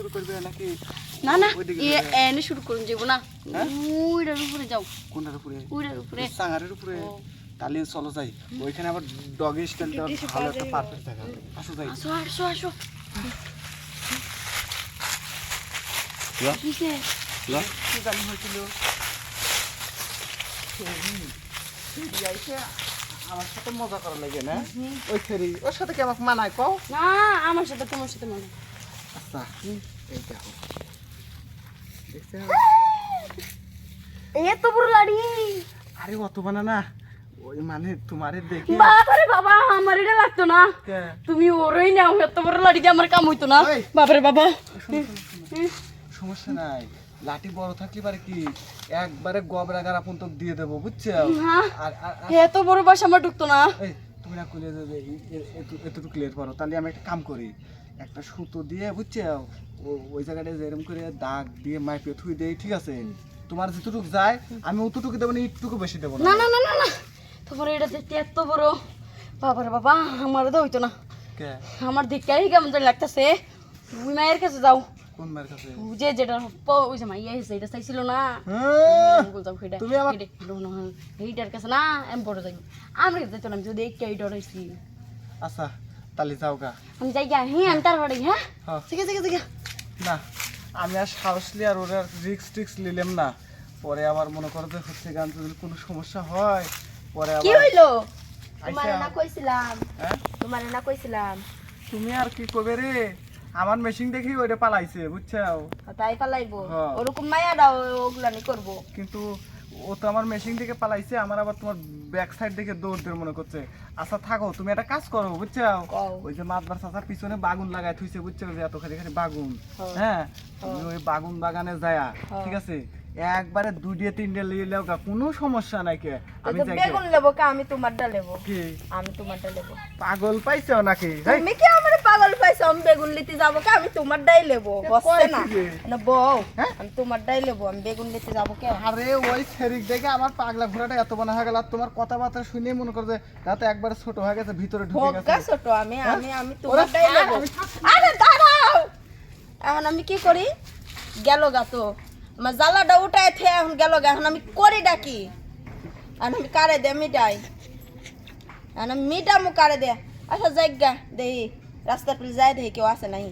শুরু করবে নাকি? না না এ এনে শুরু করুন যাব না। হ্যাঁ? উপরে যাও। কোনটার উপরে? উপরে। সাঙ্গারের উপরে। তাহলে চলো যাই। ওইখানে আবার ডগি ভালো একটা পারফেক্ট দেখা আসো যাই। আসো আসো আসো। কি জানি হয়েছিল। আমার সাথে মজা করা লাগে না। ওই ফেরি। ওর সাথে কি আমাকে মানায় কও? না আমার সাথে তোমার সাথে মনে হয়। আচ্ছা এই দেখো। দেখছ এত বড় লাড়ি। আরে অত বানা না। ওই মানে তোমারে দেখে বাবারে বাবা আমার এটা লাগতো না। তুমি ওরই নাও এত বড় লাড়ি আমার কাম হইতো না। বাবারে বাবা। শোনো, শোনো, শোনো। সমস্যা নাই। লাঠি বড় থাকলে পারে কি? একবারে গবরা গারা পর্যন্ত দিয়ে দেবো বুঝছ। আর এত বড় বাস আমার ঢুকতো না। তুমি না এ- এত- এতটুকু ক্লিয়ার করো তাহলে আমি একটা কাম করি। একটা সুতো দিয়ে বুঝছে? ওই জায়গাটা যেরকম করে দাগ দিয়ে মাইপে থুই দেই ঠিক আছে? তোমার যেটুকু যায় আমি অতটুকু দেবো না একটুকু বেশি দেবো না। না না না না তোমার এটা দেখতে এত বড়। বাবারে বাবা আমার তো হইতো না। কে? আমার দেখতেই কেমন জানি লাগতেছে। তুমি মায়ের কাছে যাও। কোন মায়ের কাছে? যে যেটা ওই যে মাইয়া এসে এটা চাইছিল না। হ্যাঁ, তুমি আমার- এইটার কাছে না আমি বড় যাই আমি যাইতো না যদি একটা এই ডরাইছি আচ্ছা। তাহলে যাও গা আমি যাই গা হ্যাঁ আমি তারপরে হ্যাঁ? হ্যাঁ ঠিক আছে ঠিক আছে না আমি আর সাহস নিয়ে আর ওরা রিক্স টিক্স নিলাম না। পরে আবার মনে করো যে হচ্ছে গান যদি কোনো সমস্যা হয় পরে কি হইল? তোমার না কইছিলাম। হ্যাঁ? তোমার না কইছিলাম। তুমি আর কি করবে রে? আমার মেশিন দেখি ওইটা পালাইছে বুঝছ তাই পালাইবো। হ্যাঁ। ওরকম মায়াটা ওগুলানি করব। কিন্তু ও তো আমার মেশিন থেকে পালাইছে আমার আবার তোমার ব্যাক সাইড দেখে দৌড় দৌড় মনে করছে আচ্ছা থাকো তুমি একটা কাজ করো বুঝছ? ওই যে মাতবার চাচার পিছনে বাগুন লাগাই থুইছে বুঝছ? যে এত খালি খালি বাগুন। হ্যাঁ। হ্যাঁ? তুমি ওই বাগুন বাগানে যায়া হ্যাঁ। ঠিক আছে? একবারে দুই দিয়ে তিনটে লিয়ে লেও কোনো সমস্যা নাই কে। আমি তো যাই বেগুন লেবো কা? আমি তোমারটা লেবো। কি? আমি তোমারটা লেবো। পাগল পাইছো নাকি? তুমি কি আমার পাগল পাইছো? আমি বেগুন লিতে যাব কা? আমি তোমারটাই লেবো। এ বসছে না। না বউ। হ্যাঁ? আমি তোমারটাই লেবো। আমি বেগুন লিতে যাব কে? আরে ওই শেরিক দেখে আমার পাগলা ঘোড়াটা এত বনা হয়ে গেল আর তোমার কথাবার্তা শুনে মনে করো যে রাতে একবারে ছোট হয়ে গেছে ভিতরে ঢুকে গেছে। ছোট? আমি হ্যাঁ? আমি আমি তোমারটাই লেবো। আরে দাঁড়াও! এখন আমি কি করি? গেল গা তো। আমার জ্বালাটা উঠায় থে এখন গেল গা এখন আমি করি ডাকি এখন আমি কারে দে মিটাই এখন আমি মিটামু কারে দে আচ্ছা যাই গা দেহি রাস্তা পেলে যাই দেখি কেউ আসে নাই